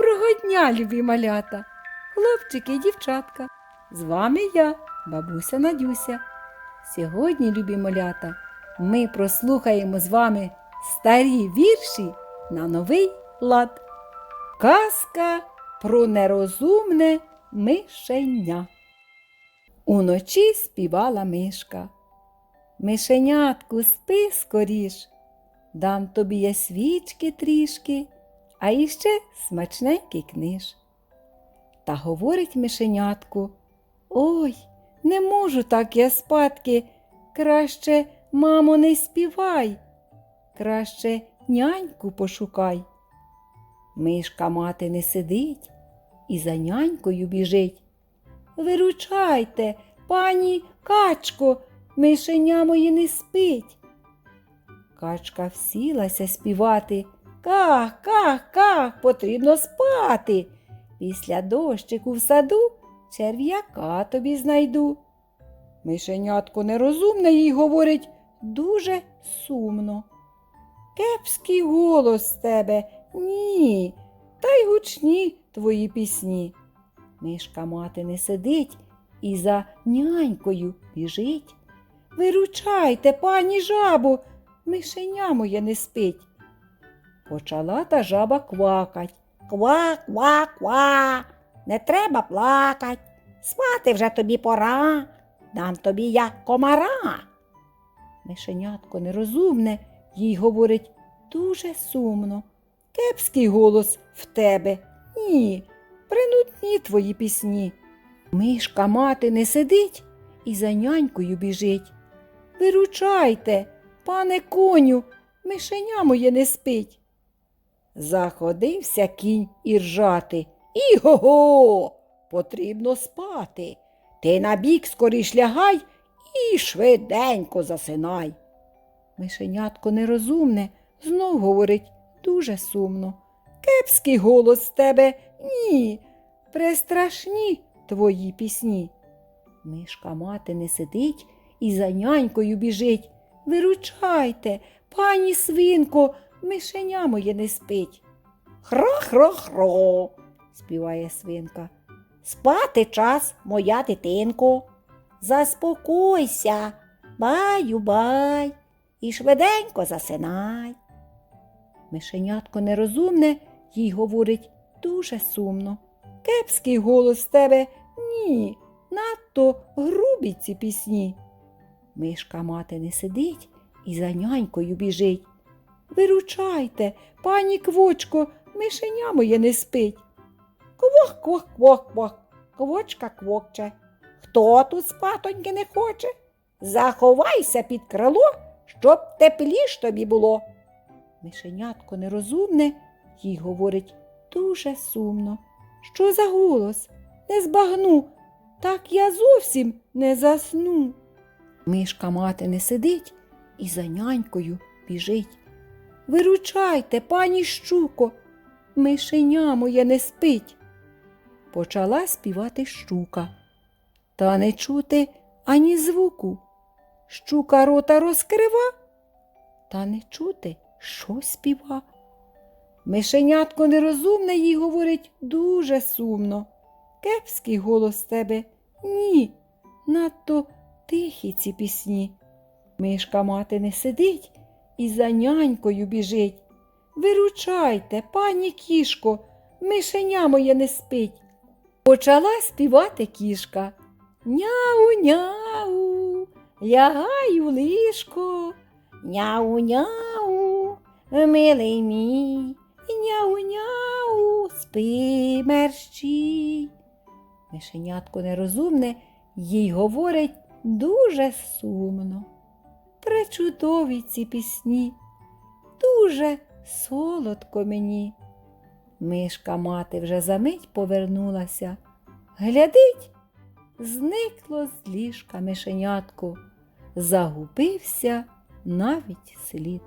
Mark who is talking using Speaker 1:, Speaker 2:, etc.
Speaker 1: Доброго дня, любі малята, хлопчики і дівчатка. З вами я, бабуся Надюся. Сьогодні, любі малята, ми прослухаємо з вами старі вірші на новий лад. Казка про нерозумне мишеня. Уночі співала мишка. Мишенятку, спи скоріш, дам тобі я свічки трішки, а іще смачненький книж. Та говорить мишенятку, ой, не можу так я спадки, краще, мамо, не співай, краще няньку пошукай. Мишка мати не сидить і за нянькою біжить. Виручайте, пані качко, мишеня моє не спить. Качка всілася співати. Ках, ках, ках, потрібно спати. Після дощику в саду черв'яка тобі знайду. Мишенятко нерозумне їй говорить дуже сумно. Кепський голос з тебе, ні, та й гучні твої пісні. Мишка мати не сидить і за нянькою біжить. Виручайте, пані жабу, мишеня моє не спить. Почала та жаба квакать.
Speaker 2: Ква, ква, ква, не треба плакать. Спати вже тобі пора, дам тобі я комара.
Speaker 1: Мишенятко нерозумне, їй говорить дуже сумно. Кепський голос в тебе. Ні, принудні твої пісні. Мишка мати не сидить і за нянькою біжить. Виручайте, пане коню, мишеня моє не спить. Заходився кінь і ржати. Іго-го, потрібно спати. Ти набік скоріш лягай і швиденько засинай. Мишенятко нерозумне знов говорить дуже сумно. Кепський голос з тебе ні, престрашні твої пісні. Мишка мати не сидить і за нянькою біжить. Виручайте, пані свинко, мишеня моє не спить.
Speaker 2: Хро-хро-хро.
Speaker 1: співає свинка.
Speaker 2: Спати час, моя дитинко. Заспокойся, баю-бай, і швиденько засинай.
Speaker 1: Мишенятко нерозумне їй говорить дуже сумно. Кепський голос з тебе ні, надто грубі ці пісні. Мишка мати не сидить і за нянькою біжить. Виручайте, пані квочко, мишеня моє не спить.
Speaker 2: Квох, квох, квох, квох, квочка квокче. Хто тут спатоньки не хоче? Заховайся під крило, щоб тепліш тобі було.
Speaker 1: Мишенятко нерозумне їй говорить дуже сумно. Що за голос? Не збагну, так я зовсім не засну. Мишка мати не сидить і за нянькою біжить. Виручайте, пані щуко, мишеня моє не спить. Почала співати щука. Та не чути ані звуку. Щука рота розкрива, та не чути, що співа. Мишенятко нерозумне їй говорить дуже сумно. Кепський голос тебе ні, надто тихі ці пісні. Мишка мати не сидить і за нянькою біжить. Виручайте, пані кішко, мишеня моє не спить. Почала співати кішка. Няу-няу, лягай у ліжко.
Speaker 2: Няу-няу, милий мій,
Speaker 1: Няу-няу, спи мерщій. Мишенятко нерозумне їй говорить дуже сумно. Пречудові ці пісні, дуже солодко мені. Мишка мати вже за мить повернулася. Глядить, зникло з ліжка мишенятку, загубився навіть слід.